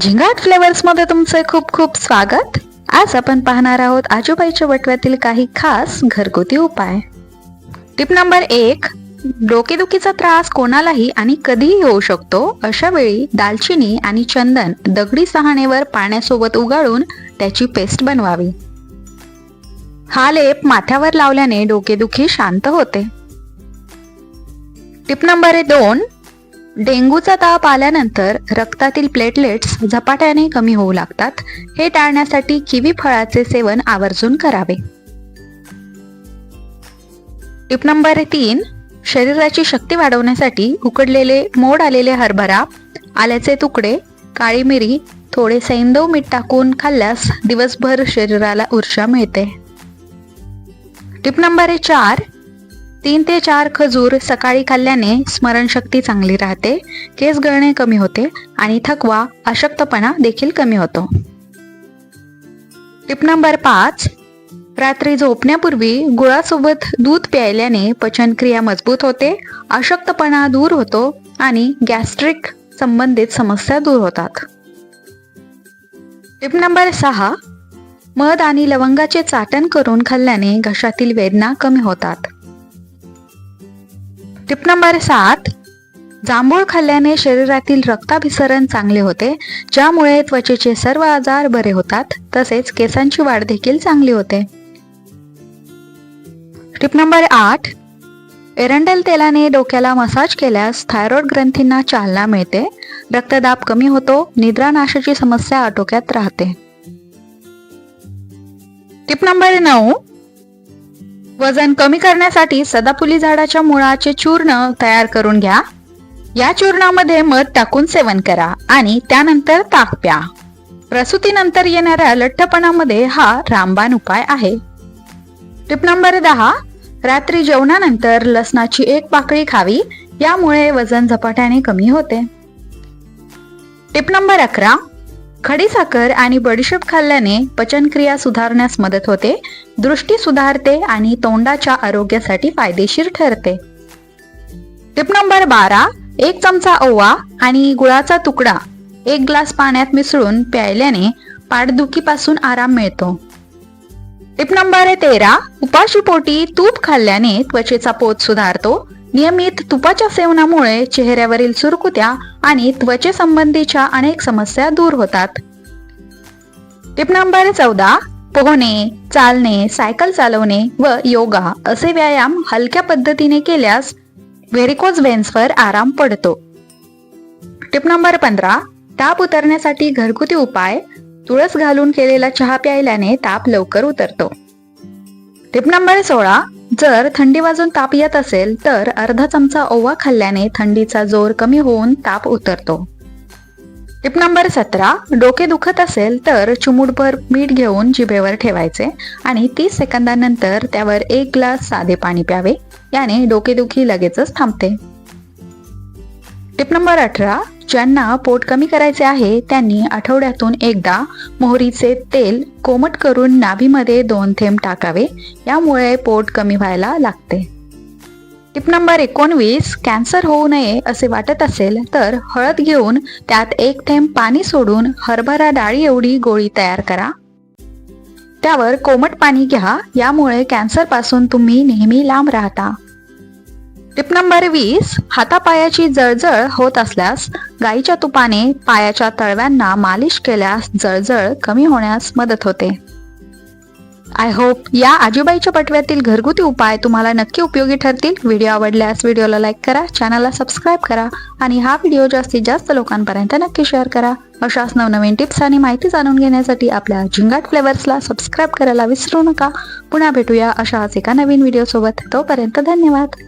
झिंगाट फ्लेवर्समध्ये तुमचे खूप खूप स्वागत. आज आपण पाहणार आहोत आजूबाईच्या वटव्यातील काही खास घरगुती उपाय. टिप नंबर एक डोकेदुखीचा त्रास कोणालाही आणि कधीही होऊ शकतो. अशा वेळी दालचिनी आणि चंदन दगडी सहाणेवर पाण्यासोबत उगाळून त्याची पेस्ट बनवावी. हा लेप माथ्यावर लावल्याने डोकेदुखी शांत होते. टिप नंबर दोन डेंग्यूचा ताप आल्यानंतर रक्तातील प्लेटलेट्स झपाट्याने कमी होऊ लागतात. हे टाळण्यासाठी किवी फळाचे सेवन आवर्जून करावे. टिप नंबर तीन शरीराची शक्ती वाढवण्यासाठी उकडलेले मोड आलेले हरभरा आल्याचे तुकडे काळी मिरी थोडे सैंदव मीठ टाकून खाल्ल्यास दिवसभर शरीराला ऊर्जा मिळते. टिप नंबर चार तीन ते चार खजूर सकाळी खाल्ल्याने स्मरणशक्ती चांगली राहते केस गळणे कमी होते आणि थकवा अशक्तपणा देखील कमी होतो. टिप नंबर पाच रात्री झोपण्यापूर्वी गुळासोबत दूध प्यायल्याने पचनक्रिया मजबूत होते अशक्तपणा दूर होतो आणि गॅस्ट्रिक संबंधित समस्या दूर होतात. टिप नंबर सहा मध आणि लवंगाचे चाटण करून खाल्ल्याने घशातील वेदना कमी होतात. टिप नंबर सात. जांभूळ खाल्ल्याने शरीरातील रक्ताभिसरण चांगले होते ज्यामुळे त्वचेचे सर्व आजार बरे होतात तसेच केसांची वाढ देखील चांगली होते. टिप नंबर आठ. एरंडेल तेलाने डोक्याला मसाज केल्यास थायरॉइड ग्रंथींना चालना मिळते रक्तदाब कमी होतो निद्रानाशाची समस्या आटोक्यात राहते. टिप नंबर नऊ. वजन कमी करण्यासाठी सदाफुली झाडाच्या मुळाचे चूर्ण तयार करून घ्या. या चूर्णामध्ये मध टाकून सेवन करा आणि त्यानंतर ताक प्या. प्रसूतीनंतर येणाऱ्या लठ्ठपणामध्ये हा रामबाण उपाय आहे. टिप नंबर दहा रात्री जेवणानंतर लसणाची एक पाकळी खावी यामुळे वजन झपाट्याने कमी होते. टिप नंबर अकरा खडीसाखर आणि बडीशेप खाल्ल्याने पचनक्रिया सुधारण्यास मदत होते दृष्टी सुधारते आणि तोंडाच्या आरोग्यासाठी फायदेशीर ठरते. टिप नंबर बारा एक चमचा ओवा आणि गुळाचा तुकडा एक ग्लास पाण्यात मिसळून प्यायल्याने पाठदुखीपासून आराम मिळतो. टिप नंबर तेरा उपाशीपोटी तूप खाल्ल्याने त्वचेचा पोत सुधारतो नियमित तुपाच्या सेवनामुळे चेहऱ्यावरील सुरकुत्या आणि त्वचेसंबंधीच्या अनेक समस्या दूर होतात. टिप नंबर चौदा पोहणे चालणे सायकल चालवणे व योगा असे व्यायाम हलक्या पद्धतीने केल्यास व्हेरिकोज वेन्सवर आराम पडतो. टिप नंबर पंधरा ताप उतरण्यासाठी घरगुती उपाय तुळस घालून केलेला चहा प्यायल्याने ताप लवकर उतरतो. टिप नंबर सोळा जर थंडी वाजून ताप येत असेल तर अर्धा चमचा ओवा खाल्ल्याने थंडीचा जोर कमी होऊन ताप उतरतो. टिप नंबर सतरा डोके दुखत असेल तर चिमूटभर मीठ घेऊन जिभेवर ठेवायचे आणि तीस सेकंदानंतर त्यावर एक ग्लास साधे पाणी प्यावे याने डोकेदुखी लगेचच थांबते. टिप नंबर अठरा ज्यांना पोट कमी करायचे आहे त्यांनी आठवड्यातून एकदा मोहरीचे तेल कोमट करून नाभीमध्ये दोन थेंब टाकावे. यामुळे पोट कमी व्हायला लागते. टिप नंबर एकोणवीस कॅन्सर होऊ नये असे वाटत असेल तर हळद घेऊन त्यात एक थेंब पाणी सोडून हरभरा डाळी एवढी गोळी तयार करा. त्यावर कोमट पाणी घ्या यामुळे कॅन्सरपासून तुम्ही नेहमी लांब राहता. टिप नंबर वीस हातापायाची जळजळ होत असल्यास गाईच्या तुपाने पायाच्या तळव्यांना मालिश केल्यास जळजळ कमी होण्यास मदत होते. आय होप या आजूबाईच्या पटव्यातील घरगुती उपाय तुम्हाला नक्की उपयोगी ठरतील. व्हिडिओ आवडल्यास व्हिडिओला लाईक करा चॅनलला सबस्क्राईब करा आणि हा व्हिडिओ जास्तीत जास्त लोकांपर्यंत नक्की शेअर करा. अशाच नवनवीन टिप्स आणि माहिती जाणून घेण्यासाठी आपल्या झिंगाट फ्लेवर्सला सबस्क्राईब करायला विसरू नका. पुन्हा भेटूया अशाच एका नवीन व्हिडिओसोबत तोपर्यंत धन्यवाद.